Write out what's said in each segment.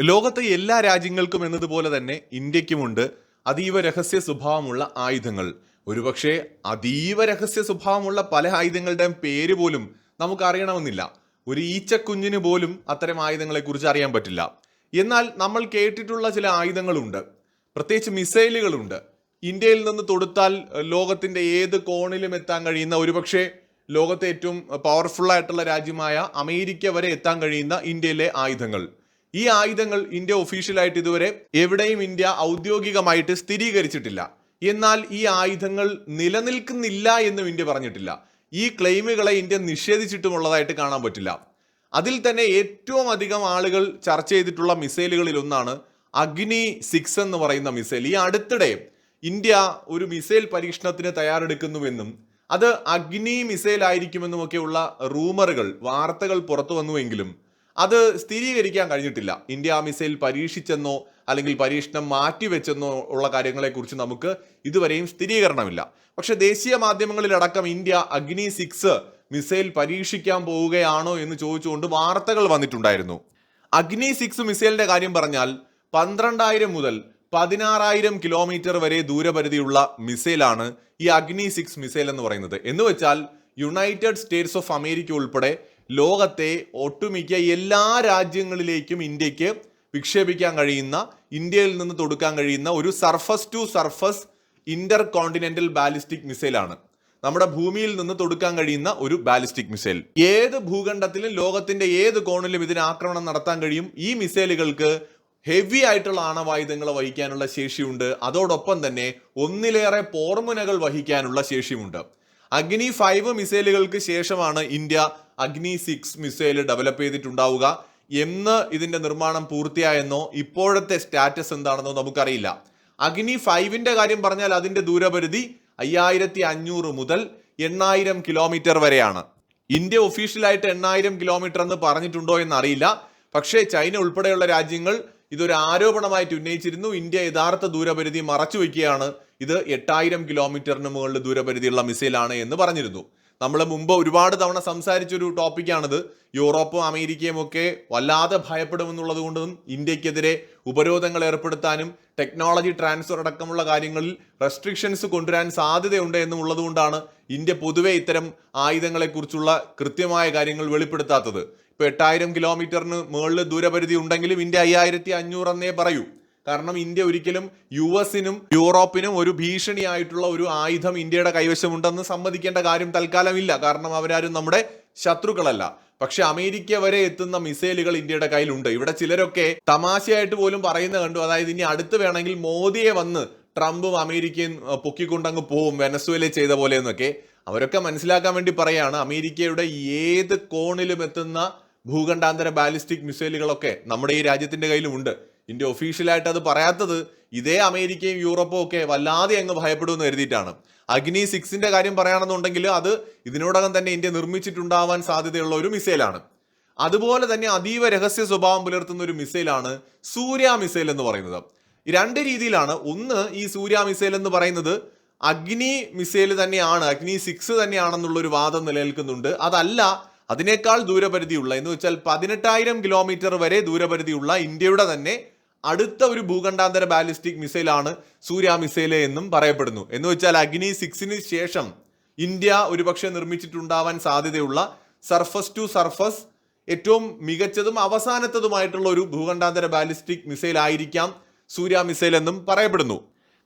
ലോകത്തെ എല്ലാ രാജ്യങ്ങൾക്കും എന്നതുപോലെ തന്നെ ഇന്ത്യക്കുമുണ്ട് അതീവ രഹസ്യ സ്വഭാവമുള്ള ആയുധങ്ങൾ. ഒരുപക്ഷെ അതീവ രഹസ്യ സ്വഭാവമുള്ള പല ആയുധങ്ങളുടെയും പേര് പോലും നമുക്ക് അറിയണമെന്നില്ല ഒരു ഈച്ചക്കുഞ്ഞിന് പോലും അത്തരം ആയുധങ്ങളെക്കുറിച്ച് അറിയാൻ പറ്റില്ല. എന്നാൽ നമ്മൾ കേട്ടിട്ടുള്ള ചില ആയുധങ്ങളുണ്ട്. പ്രത്യേകിച്ച് മിസൈലുകളുണ്ട്. ഇന്ത്യയിൽ നിന്ന് തൊടുത്താൽ ലോകത്തിന്റെ ഏത് കോണിലും എത്താൻ കഴിയുന്ന ഒരുപക്ഷെ ലോകത്തെ ഏറ്റവും പവർഫുൾ ആയിട്ടുള്ള രാജ്യമായ അമേരിക്ക വരെ എത്താൻ കഴിയുന്ന ഇന്ത്യയിലെ ആയുധങ്ങൾ. ഈ ആയുധങ്ങൾ ഇന്ത്യ ഒഫീഷ്യലായിട്ട് ഇതുവരെ എവിടെയും ഇന്ത്യ ഔദ്യോഗികമായിട്ട് സ്ഥിരീകരിച്ചിട്ടില്ല. എന്നാൽ ഈ ആയുധങ്ങൾ നിലനിൽക്കുന്നില്ല എന്നും ഇന്ത്യ പറഞ്ഞിട്ടില്ല. ഈ ക്ലെയിമുകളെ ഇന്ത്യ നിഷേധിച്ചിട്ടുമുള്ളതായിട്ട് കാണാൻ പറ്റില്ല. അതിൽ തന്നെ ഏറ്റവും അധികം ആളുകൾ ചർച്ച ചെയ്തിട്ടുള്ള മിസൈലുകളിൽ ഒന്നാണ് അഗ്നി സിക്സ് എന്ന് പറയുന്ന മിസൈൽ ഈ അടുത്തിടെ ഇന്ത്യ ഒരു മിസൈൽ പരീക്ഷണത്തിന് തയ്യാറെടുക്കുന്നുവെന്നും അത് അഗ്നി മിസൈൽ ആയിരിക്കുമെന്നുമൊക്കെയുള്ള റൂമറുകൾ വാർത്തകൾ പുറത്തു വന്നുവെങ്കിലും അത് സ്ഥിരീകരിക്കാൻ കഴിഞ്ഞിട്ടില്ല. ഇന്ത്യ ആ മിസൈൽ പരീക്ഷിച്ചെന്നോ അല്ലെങ്കിൽ പരീക്ഷണം മാറ്റിവെച്ചെന്നോ ഉള്ള കാര്യങ്ങളെക്കുറിച്ച് നമുക്ക് ഇതുവരെയും സ്ഥിരീകരണമില്ല. പക്ഷെ ദേശീയ മാധ്യമങ്ങളിലടക്കം ഇന്ത്യ അഗ്നി സിക്സ് മിസൈൽ പരീക്ഷിക്കാൻ പോവുകയാണോ എന്ന് ചോദിച്ചുകൊണ്ട് വാർത്തകൾ വന്നിട്ടുണ്ടായിരുന്നു. അഗ്നി സിക്സ് മിസൈലിന്റെ കാര്യം പറഞ്ഞാൽ പന്ത്രണ്ടായിരം മുതൽ പതിനാറായിരം കിലോമീറ്റർ വരെ ദൂരപരിധിയുള്ള മിസൈലാണ് ഈ അഗ്നി സിക്സ് മിസൈൽ എന്ന് പറയുന്നത്. എന്ന് വെച്ചാൽ യുണൈറ്റഡ് സ്റ്റേറ്റ്സ് ഓഫ് അമേരിക്ക ഉൾപ്പെടെ ലോകത്തെ ഒട്ടുമിക്ക എല്ലാ രാജ്യങ്ങളിലേക്കും ഇന്ത്യയ്ക്ക് വിക്ഷേപിക്കാൻ കഴിയുന്ന ഇന്ത്യയിൽ നിന്ന് തൊടുക്കാൻ കഴിയുന്ന ഒരു surface to surface intercontinental ballistic മിസൈലാണ് നമ്മുടെ ഭൂമിയിൽ നിന്ന് തൊടുക്കാൻ കഴിയുന്ന ഒരു ബാലിസ്റ്റിക് മിസൈൽ ഏത് ഭൂഖണ്ഡത്തിലും ലോകത്തിന്റെ ഏത് കോണിലും ഇതിന് ആക്രമണം നടത്താൻ കഴിയും? ഈ മിസൈലുകൾക്ക് ഹെവി ആയിട്ടുള്ള ആണവായുധങ്ങൾ വഹിക്കാനുള്ള ശേഷിയുണ്ട്. അതോടൊപ്പം തന്നെ ഒന്നിലേറെ പോർമുനകൾ വഹിക്കാനുള്ള ശേഷിയുമുണ്ട് അഗ്നി ഫൈവ് മിസൈലുകൾക്ക് ശേഷമാണ് India Agni six missile develop ചെയ്തിട്ടുണ്ടാവുക. എന്ന് ഇതിന്റെ നിർമ്മാണം പൂർത്തിയായെന്നോ ഇപ്പോഴത്തെ സ്റ്റാറ്റസ് എന്താണെന്നോ നമുക്കറിയില്ല. അഗ്നി ഫൈവിന്റെ കാര്യം പറഞ്ഞാൽ അതിന്റെ ദൂരപരിധി അയ്യായിരത്തി അഞ്ഞൂറ് മുതൽ എണ്ണായിരം കിലോമീറ്റർ വരെയാണ്. ഇന്ത്യ ഒഫീഷ്യലായിട്ട് എണ്ണായിരം കിലോമീറ്റർ എന്ന് പറഞ്ഞിട്ടുണ്ടോ എന്ന് അറിയില്ല പക്ഷേ ചൈന ഉൾപ്പെടെയുള്ള രാജ്യങ്ങൾ ഇതൊരു ആരോപണമായിട്ട് ഉന്നയിച്ചിരുന്നു. ഇന്ത്യ യഥാർത്ഥ ദൂരപരിധി മറച്ചു വയ്ക്കുകയാണ് ഇത് എട്ടായിരം കിലോമീറ്ററിന് മുകളിൽ ദൂരപരിധിയുള്ള മിസൈലാണ് എന്ന് പറഞ്ഞിരുന്നു. നമ്മൾ മുമ്പ് ഒരുപാട് തവണ സംസാരിച്ചൊരു ടോപ്പിക്കാണിത്. യൂറോപ്പും അമേരിക്കയും ഒക്കെ വല്ലാതെ ഭയപ്പെടുമെന്നുള്ളത് കൊണ്ടും ഇന്ത്യക്കെതിരെ ഉപരോധങ്ങൾ ഏർപ്പെടുത്താനും ടെക്നോളജി ട്രാൻസ്ഫർ അടക്കമുള്ള കാര്യങ്ങളിൽ റെസ്ട്രിക്ഷൻസ് കൊണ്ടുവരാൻ സാധ്യതയുണ്ട് എന്നും ഉള്ളതുകൊണ്ടാണ് ഇന്ത്യ പൊതുവെ ഇത്തരം ആയുധങ്ങളെക്കുറിച്ചുള്ള കൃത്യമായ കാര്യങ്ങൾ വെളിപ്പെടുത്താത്തത്. ഇപ്പോൾ എട്ടായിരം കിലോമീറ്ററിന് മുകളിൽ ദൂരപരിധി ഉണ്ടെങ്കിലും ഇന്ത്യ അയ്യായിരത്തി അഞ്ഞൂറ് എന്നേ പറയൂ. കാരണം ഇന്ത്യ ഒരിക്കലും യു എസിനും യൂറോപ്പിനും ഒരു ഭീഷണിയായിട്ടുള്ള ഒരു ആയുധം ഇന്ത്യയുടെ കൈവശമുണ്ടെന്ന് സമ്മതിക്കേണ്ട കാര്യം തൽക്കാലമില്ല. കാരണം അവരാരും നമ്മുടെ ശത്രുക്കളല്ല. പക്ഷെ അമേരിക്ക വരെ എത്തുന്ന മിസൈലുകൾ ഇന്ത്യയുടെ കയ്യിലുണ്ട്. ഇവിടെ ചിലരൊക്കെ തമാശയായിട്ട് പോലും പറയുന്ന കണ്ടു. അതായത് ഇനി അടുത്ത് വേണമെങ്കിൽ മോദിയെ വന്ന് ട്രംപും അമേരിക്കയും പൊക്കിക്കൊണ്ടങ്ങ് പോവും വെനസ്വേല ചെയ്ത പോലെ എന്നൊക്കെ അവരൊക്കെ മനസ്സിലാക്കാൻ വേണ്ടി പറയാണ്. അമേരിക്കയുടെ ഏത് കോണിലും എത്തുന്ന ഭൂഖണ്ഡാന്തര ബാലിസ്റ്റിക് മിസൈലുകളൊക്കെ നമ്മുടെ ഈ രാജ്യത്തിന്റെ കയ്യിലുമുണ്ട്. ഇന്ത്യ ഒഫീഷ്യലായിട്ട് അത് പറയാത്തത് ഇതേ അമേരിക്കയും യൂറോപ്പും ഒക്കെ വല്ലാതെ അങ്ങ് ഭയപ്പെടുമെന്ന് കരുതിയിട്ടാണ് അഗ്നി സിക്സിന്റെ കാര്യം പറയുകയാണെന്നുണ്ടെങ്കിൽ അത് ഇതിനോടകം തന്നെ ഇന്ത്യ നിർമ്മിച്ചിട്ടുണ്ടാവാൻ സാധ്യതയുള്ള ഒരു മിസൈലാണ് അതുപോലെ തന്നെ അതീവ രഹസ്യ സ്വഭാവം പുലർത്തുന്ന ഒരു മിസൈലാണ് സൂര്യ മിസൈൽ എന്ന് പറയുന്നത്. രണ്ട് രീതിയിലാണ്. ഒന്ന് ഈ സൂര്യ മിസൈൽ എന്ന് പറയുന്നത് അഗ്നി മിസൈൽ തന്നെയാണ് അഗ്നി സിക്സ് തന്നെയാണെന്നുള്ള ഒരു വാദം നിലനിൽക്കുന്നുണ്ട്. അതല്ല അതിനേക്കാൾ ദൂരപരിധിയുള്ള എന്ന് വെച്ചാൽ പതിനെട്ടായിരം കിലോമീറ്റർ വരെ ദൂരപരിധിയുള്ള ഇന്ത്യയുടെ തന്നെ അടുത്ത ഒരു ഭൂഖണ്ഡാന്തര ബാലിസ്റ്റിക് മിസൈലാണ് സൂര്യ മിസൈൽ എന്നും പറയപ്പെടുന്നു. എന്ന് വെച്ചാൽ അഗ്നി സിക്സിന് ശേഷം ഇന്ത്യ ഒരുപക്ഷെ നിർമ്മിച്ചിട്ടുണ്ടാവാൻ സാധ്യതയുള്ള സർഫസ് ടു സർഫസ് ഏറ്റവും മികച്ചതും അവസാനത്തതുമായിട്ടുള്ള ഒരു ഭൂഖണ്ഡാന്തര ബാലിസ്റ്റിക് മിസൈൽ ആയിരിക്കാം സൂര്യ മിസൈൽ എന്നും പറയപ്പെടുന്നു.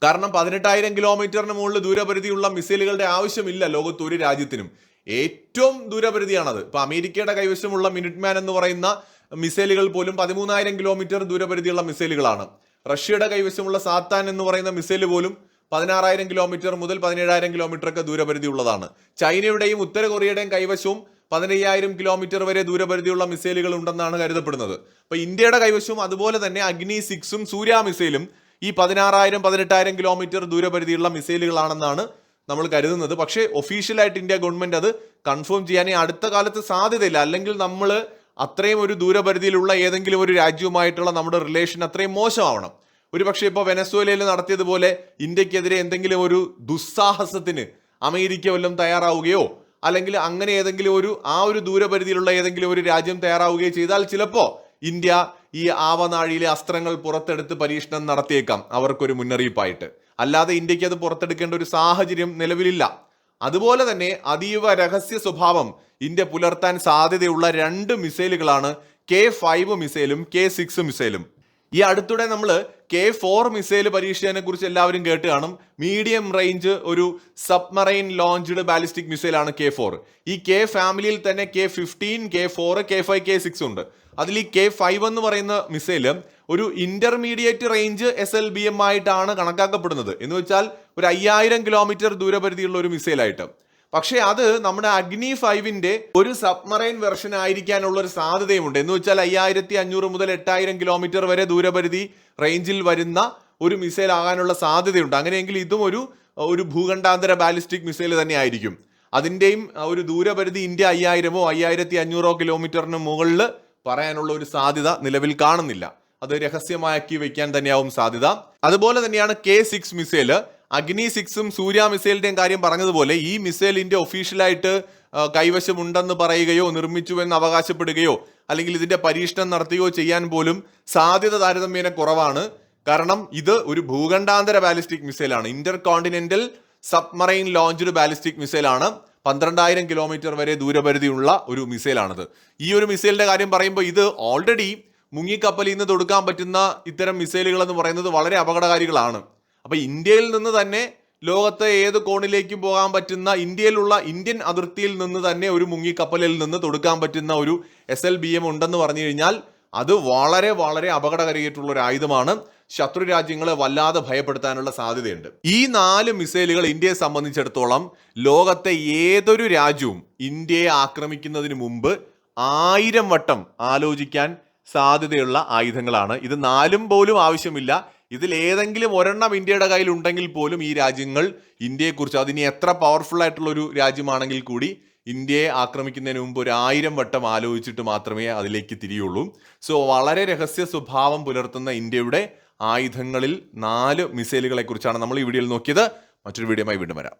കാരണം പതിനെട്ടായിരം കിലോമീറ്ററിന് മുകളിൽ ദൂരപരിധിയുള്ള മിസൈലുകളുടെ ആവശ്യമില്ല ലോകത്ത് ഒരു രാജ്യത്തിനും. ഏറ്റവും ദൂരപരിധിയാണത്. ഇപ്പൊ അമേരിക്കയുടെ കൈവശമുള്ള മിനിറ്റ് മാൻ എന്ന് പറയുന്ന മിസൈലുകൾ പോലും പതിമൂന്നായിരം കിലോമീറ്റർ ദൂരപരിധിയുള്ള മിസൈലുകളാണ്. റഷ്യയുടെ കൈവശമുള്ള സാത്താൻ എന്ന് പറയുന്ന മിസൈൽ പോലും പതിനാറായിരം കിലോമീറ്റർ മുതൽ പതിനേഴായിരം കിലോമീറ്റർ ഒക്കെ ദൂരപരിധി ഉള്ളതാണ് ചൈനയുടെയും ഉത്തര കൊറിയയുടെയും കൈവശവും പതിനയ്യായിരം കിലോമീറ്റർ വരെ ദൂരപരിധിയുള്ള മിസൈലുകൾ ഉണ്ടെന്നാണ് കരുതപ്പെടുന്നത്. അപ്പൊ ഇന്ത്യയുടെ കൈവശവും അതുപോലെ തന്നെ അഗ്നി സിക്സും സൂര്യ മിസൈലും ഈ പതിനാറായിരം പതിനെട്ടായിരം കിലോമീറ്റർ ദൂരപരിധിയുള്ള മിസൈലുകളാണെന്നാണ് നമ്മൾ കരുതുന്നത്. പക്ഷേ ഒഫീഷ്യലായിട്ട് ഇന്ത്യ ഗവൺമെന്റ് അത് കൺഫേം ചെയ്യാനേ അടുത്ത കാലത്ത് സാധ്യതയില്ല. അല്ലെങ്കിൽ നമ്മൾ അത്രയും ഒരു ദൂരപരിധിയിലുള്ള ഏതെങ്കിലും ഒരു രാജ്യവുമായിട്ടുള്ള നമ്മുടെ റിലേഷൻ അത്രയും മോശമാവണം. ഒരു പക്ഷേ ഇപ്പോൾ വെനസ്വേലയിൽ നടത്തിയതുപോലെ ഇന്ത്യക്കെതിരെ എന്തെങ്കിലും ഒരു ദുസ്സാഹസത്തിന് അമേരിക്ക വല്ലതും തയ്യാറാവുകയോ അല്ലെങ്കിൽ അങ്ങനെ ഏതെങ്കിലും ഒരു ആ ഒരു ദൂരപരിധിയിലുള്ള ഏതെങ്കിലും ഒരു രാജ്യം തയ്യാറാവുകയോ ചെയ്താൽ ചിലപ്പോൾ ഇന്ത്യ ഈ ആവനാഴിയിലെ അസ്ത്രങ്ങൾ പുറത്തെടുത്ത് പരീക്ഷണം നടത്തിയേക്കാം അവർക്കൊരു മുന്നറിയിപ്പായിട്ട്. അല്ലാതെ ഇന്ത്യയ്ക്ക് അത് പുറത്തെടുക്കേണ്ട ഒരു സാഹചര്യം നിലവിലില്ല. അതുപോലെ തന്നെ അതീവ രഹസ്യ സ്വഭാവം ഇന്ത്യ പുലർത്താൻ സാധ്യതയുള്ള രണ്ട് മിസൈലുകളാണ് കെ ഫൈവ് മിസൈലും കെ സിക്സ് മിസൈലും. ഈ അടുത്തിടെ നമ്മൾ കെ ഫോർ മിസൈൽ പരീക്ഷിച്ചതിനെ കുറിച്ച് എല്ലാവരും കേട്ട് കാണും. മീഡിയം റേഞ്ച് ഒരു സബ്മറൈൻ ലോഞ്ച്ഡ് ബാലിസ്റ്റിക് മിസൈലാണ് കെ ഫോർ. ഈ കെ ഫാമിലിയിൽ തന്നെ K fifteen K four K five K six ഉണ്ട്. അതിൽ ഈ കെ ഫൈവ് എന്ന് പറയുന്ന മിസൈൽ ഒരു intermediate range S L B M ആയിട്ടാണ് കണക്കാക്കപ്പെടുന്നത്. എന്ന് വെച്ചാൽ ഒരു അയ്യായിരം കിലോമീറ്റർ ദൂരപരിധിയുള്ള ഒരു മിസൈലായിട്ട്. പക്ഷേ അത് നമ്മുടെ അഗ്നി ഫൈവിന്റെ ഒരു സബ്മറൈൻ വെർഷൻ ആയിരിക്കാനുള്ള ഒരു സാധ്യതയുമുണ്ട്. എന്ന് വെച്ചാൽ അയ്യായിരത്തി അഞ്ഞൂറ് മുതൽ എട്ടായിരം കിലോമീറ്റർ വരെ ദൂരപരിധി റേഞ്ചിൽ വരുന്ന ഒരു മിസൈൽ ആകാനുള്ള സാധ്യതയുണ്ട്. അങ്ങനെയെങ്കിൽ ഇതും ഒരു ഒരു ഭൂഖണ്ഡാന്തര ബാലിസ്റ്റിക് മിസൈൽ തന്നെ ആയിരിക്കും. അതിന്റെയും ഒരു ദൂരപരിധി ഇന്ത്യ അയ്യായിരമോ അയ്യായിരത്തി അഞ്ഞൂറോ കിലോമീറ്ററിന് മുകളിൽ പറയാനുള്ള ഒരു സാധ്യത നിലവിൽ കാണുന്നില്ല. അത് രഹസ്യമാക്കി വെക്കാൻ തന്നെയാവും സാധ്യത. അതുപോലെ തന്നെയാണ് കെ സിക്സ് മിസൈൽ. അഗ്നി സിക്സും സൂര്യ മിസൈലിന്റെയും കാര്യം പറഞ്ഞതുപോലെ ഈ മിസൈലിന്റെ ഒഫീഷ്യലായിട്ട് കൈവശമുണ്ടെന്ന് പറയുകയോ നിർമ്മിച്ചുവെന്ന് അവകാശപ്പെടുകയോ അല്ലെങ്കിൽ ഇതിന്റെ പരീക്ഷണം നടത്തുകയോ ചെയ്യാൻ പോലും സാധ്യത താരതമ്യേന കുറവാണ്. കാരണം ഇത് ഒരു ഭൂഖണ്ഡാന്തര ബാലിസ്റ്റിക് മിസൈലാണ്. Intercontinental submarine launched ballistic മിസൈലാണ്. പന്ത്രണ്ടായിരം കിലോമീറ്റർ വരെ ദൂരപരിധിയുള്ള ഒരു മിസൈലാണിത്. ഈ ഒരു മിസൈലിന്റെ കാര്യം പറയുമ്പോൾ ഇത് ഓൾറെഡി മുങ്ങിക്കപ്പലിൽ നിന്ന് തൊടുക്കാൻ പറ്റുന്ന ഇത്തരം മിസൈലുകൾ എന്ന് പറയുന്നത് വളരെ അപകടകാരികളാണ്. അപ്പൊ ഇന്ത്യയിൽ നിന്ന് തന്നെ ലോകത്തെ ഏത് കോണിലേക്കും പോകാൻ പറ്റുന്ന ഇന്ത്യയിലുള്ള ഇന്ത്യൻ അതിർത്തിയിൽ നിന്ന് തന്നെ ഒരു മുങ്ങിക്കപ്പലിൽ നിന്ന് തൊടുക്കാൻ പറ്റുന്ന ഒരു എസ് എൽ ബി എം ഉണ്ടെന്ന് പറഞ്ഞു കഴിഞ്ഞാൽ അത് വളരെ വളരെ അപകടകരമായിട്ടുള്ള ഒരു ആയുധമാണ്. ശത്രു രാജ്യങ്ങളെ വല്ലാതെ ഭയപ്പെടുത്താനുള്ള സാധ്യതയുണ്ട്. ഈ നാല് മിസൈലുകൾ ഇന്ത്യയെ സംബന്ധിച്ചിടത്തോളം ലോകത്തെ ഏതൊരു രാജ്യവും ഇന്ത്യയെ ആക്രമിക്കുന്നതിന് മുമ്പ് ആയിരം വട്ടം ആലോചിക്കാൻ സാധ്യതയുള്ള ആയുധങ്ങളാണ്. ഇത് നാലും പോലും ആവശ്യമില്ല. ഇതിൽ ഏതെങ്കിലും ഒരെണ്ണം ഇന്ത്യയുടെ കയ്യിൽ ഉണ്ടെങ്കിൽ പോലും ഈ രാജ്യങ്ങൾ ഇന്ത്യയെക്കുറിച്ച് അതിന് എത്ര പവർഫുൾ ആയിട്ടുള്ള ഒരു രാജ്യമാണെങ്കിൽ കൂടി ഇന്ത്യയെ ആക്രമിക്കുന്നതിന് മുമ്പ് ഒരു ആയിരം വട്ടം ആലോചിച്ചിട്ട് മാത്രമേ അതിലേക്ക് തിരിയുള്ളൂ. സോ വളരെ രഹസ്യ സ്വഭാവം പുലർത്തുന്ന ഇന്ത്യയുടെ ആയുധങ്ങളിൽ നാല് മിസൈലുകളെക്കുറിച്ചാണ് നമ്മൾ ഈ വീഡിയോയിൽ നോക്കിയത്. മറ്റൊരു വീഡിയോയുമായി വീണ്ടും വരാം.